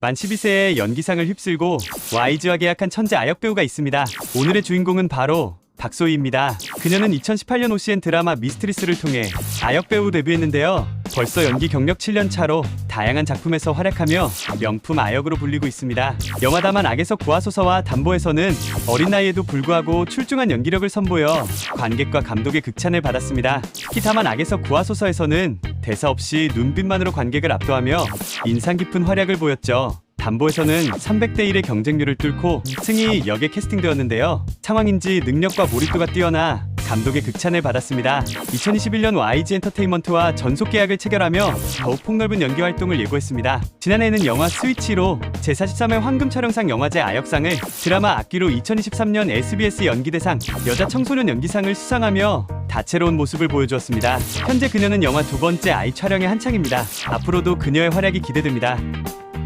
만 12세에 연기상을 휩쓸고 YG와 계약한 천재 아역 배우가 있습니다. 오늘의 주인공은 바로 박소희입니다. 그녀는 2018년 OCN 드라마 미스트리스를 통해 아역 배우 데뷔했는데요. 벌써 연기 경력 7년 차로 다양한 작품에서 활약하며 명품 아역으로 불리고 있습니다. 영화 다만 악에서 구하소서와 담보에서는 어린 나이에도 불구하고 출중한 연기력을 선보여 관객과 감독의 극찬을 받았습니다. 특히 다만 악에서 구하소서에서는 대사 없이 눈빛만으로 관객을 압도하며 인상 깊은 활약을 보였죠. 담보에서는 300대 1의 경쟁률을 뚫고 승희 역에 캐스팅되었는데요. 상황인지 능력과 몰입도가 뛰어나 감독의 극찬을 받았습니다. 2021년 YG 엔터테인먼트와 전속 계약을 체결하며 더욱 폭넓은 연기 활동을 예고했습니다. 지난해에는 영화 스위치로 제43회 황금 촬영상 영화제 아역상을 드라마 악기로 2023년 SBS 연기대상 여자 청소년 연기상을 수상하며 다채로운 모습을 보여주었습니다. 현재 그녀는 영화 두 번째 아이 촬영에 한창입니다. 앞으로도 그녀의 활약이 기대됩니다.